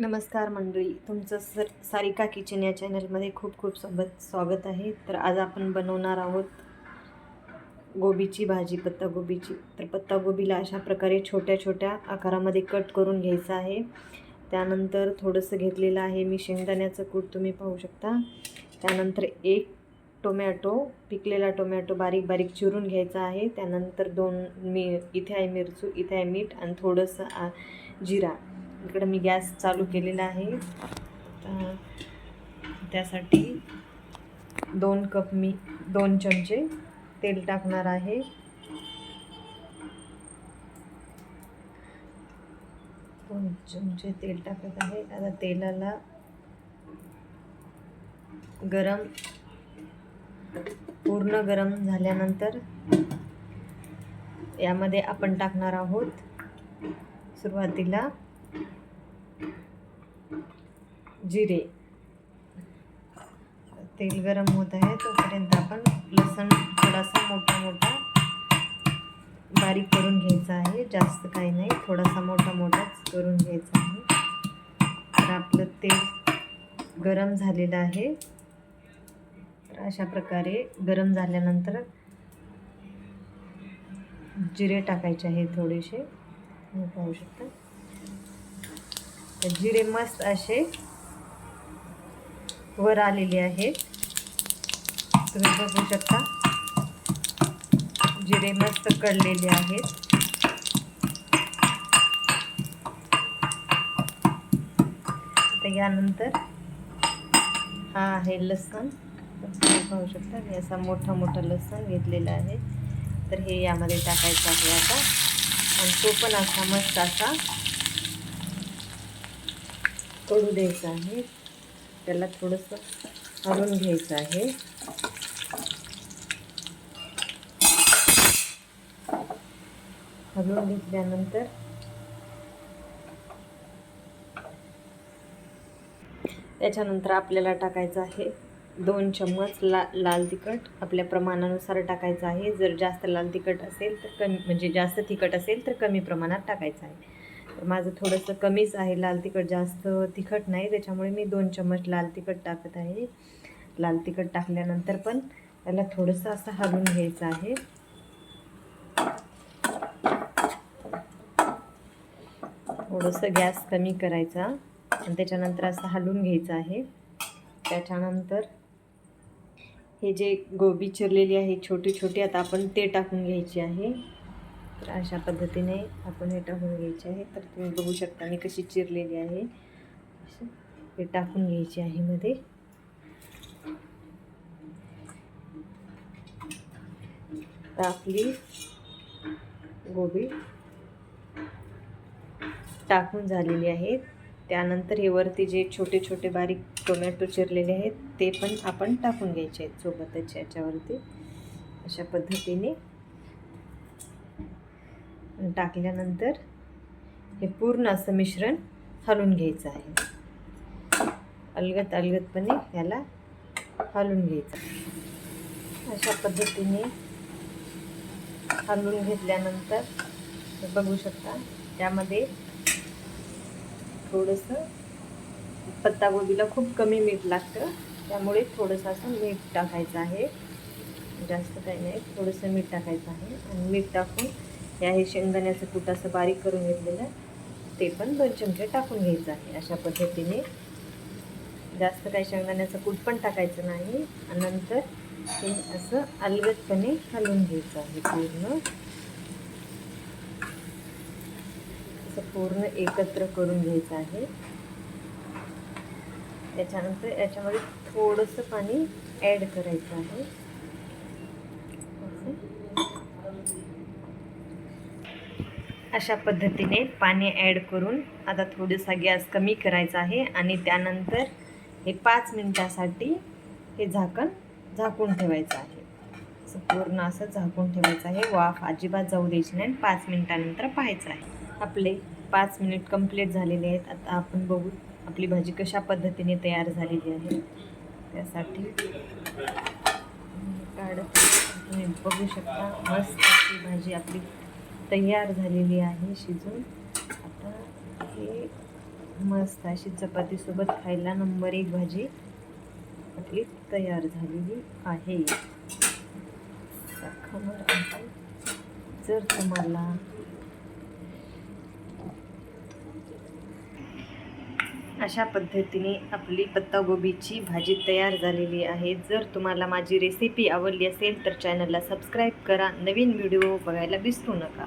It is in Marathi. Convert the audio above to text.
नमस्कार मंडळी. तुमचं सर सारिका किचन या चॅनलमध्ये खूप खूप सोबत स्वागत आहे. तर आज आपण बनवणार आहोत गोबीची भाजी पत्तागोबीची तर पत्तागोबीला अशा प्रकारे छोट्या छोट्या आकारामध्ये कट करून घ्यायचं आहे. त्यानंतर थोडंसं घेतलेलं आहे मी शेंगदाण्याचं कूट तुम्ही पाहू शकता. त्यानंतर एक टोमॅटो पिकलेला टोमॅटो बारीक बारीक चिरून घ्यायचा आहे. त्यानंतर दोन मी इथे आहे मिरचू इथे आहे मीठ आणि थोडंसं जिरा. इकडं मी गॅस चालू केलेला आहे. त्यासाठी दोन कप मी दोन चमचे तेल टाकणार आहे. दोन चमचे तेल टाकत आहे. आता तेलाला गरम पूर्ण गरम झाल्यानंतर यामध्ये आपण टाकणार आहोत सुरुवातीला जिरे. तेल गरम होत आहे तोपर्यंत आपण लसण थोडासा मोठा मोठा बारीक करून घ्यायचा आहे. जास्त काही नाही थोडासा मोठा मोठाच करून घ्यायचा आहे. तर आपलं तेल गरम झालेलं आहे. तर अशा प्रकारे गरम झाल्यानंतर जिरे टाकायचे आहे थोडेसे. पाहू शकता. जिरे मस्त असे वर आलेली आहे. तुम्ही बघू शकता. जिरे मस्त कळलेले आहेत. यानंतर हा आहे लसण. तुम्ही पाहू शकता मी असा मोठा मोठा लसण घेतलेला आहे. तर हे यामध्ये टाकायचं आहे आता. आणि तो पण असा मस्त असा कडू द्यायचा आहे. त्याला थोडंसं हलवून घ्यायचं आहे. हलवून घेतल्यानंतर त्याच्यानंतर आपल्याला टाकायचं आहे दोन चम्मच ला लाल तिखट. आपल्या प्रमाणानुसार टाकायचं आहे. जर जास्त लाल तिखट असेल तर कमी म्हणजे जास्त तिखट असेल तर कमी प्रमाणात टाकायचं आहे. माझं थोडंसं कमीच आहे लाल तिखट जास्त तिखट नाही त्याच्यामुळे मी दोन चम्मच लाल तिखट टाकत आहे. लाल तिखट टाकल्यानंतर पण त्याला थोडंसं असं हलवून घ्यायचं आहे. थोडंसं गॅस कमी करायचा आणि त्याच्यानंतर असं हलवून घ्यायचं आहे. त्याच्यानंतर हे जे गोबी चिरलेली आहे छोटी छोटी आता आपण ते टाकून घ्यायची आहे. तर अशा पद्धतीने आपण हे टाकून घ्यायचे आहे. तर तुम्ही बघू शकता मी कशी चिरलेली आहे. हे टाकून घ्यायची आहे मध्ये. आपली गोबी टाकून झालेली आहे. त्यानंतर हे वरती जे छोटे छोटे बारीक टोमॅटो चिरलेले आहेत ते पण आपण टाकून घ्यायचे आहेत सोबतच याच्यावरती. अशा पद्धतीने टाकल्यानंतर हे पूर्ण असं मिश्रण हलवून घ्यायचं आहे. अलगत अलगतपणे याला हलवून घ्यायचं अशा पद्धतीने हलवून घेतल्यानंतर बघू शकता त्यामध्ये थोडंसं पत्तागोबीला खूप कमी मीठ लागतं त्यामुळे थोडंसं असं मीठ टाकायचं आहे. जास्त काही नाही थोडंसं मीठ टाकायचं आहे. आणि मीठ टाकून या हे शेंगदाण्याचं कूट असं बारीक करून घेतलेलं. ते पण दोन चमचे टाकून घ्यायचं आहे. अशा पद्धतीने जास्त काही शेंगदाण्याचं कूट पण टाकायचं नाही. आणि नंतर ते असं अलगदपणे हलवून घ्यायचं आहे पूर्ण. असं पूर्ण एकत्र करून घ्यायचं आहे. त्याच्यानंतर याच्यामध्ये थोडंसं पाणी ॲड करायचं आहे. अशा पद्धतीने पाणी ॲड करून आता थोडंसा गॅस कमी करायचा आहे आणि त्यानंतर हे पाच मिनटासाठी हे झाकण झाकून ठेवायचं आहे. असं पूर्ण असं झाकून ठेवायचं आहे. वाफ अजिबात जाऊ द्यायची नाही. पाच मिनटानंतर पाहायचं आहे. आपले पाच मिनिट कंप्लीट झालेले आहेत. आता आपण बघू आपली भाजी कशा पद्धतीने तयार झालेली आहे. त्यासाठी काढत तुम्ही बघू शकता. मस्त अशी भाजी आपली तयार झालेली आहे शिजून. आता हे मस्त अशी चपातीसोबत खायला नंबर एक भाजी आपली तयार झालेली आहे. खबर आहे. जर तुम्हाला अशा पद्धतीने आपली पत्तागोबीची भाजी तयार झालेली आहे. जर तुम्हाला माझी रेसिपी आवडली असेल तर चॅनलला सबस्क्राईब करा. नवीन व्हिडिओ बघायला विसरू नका.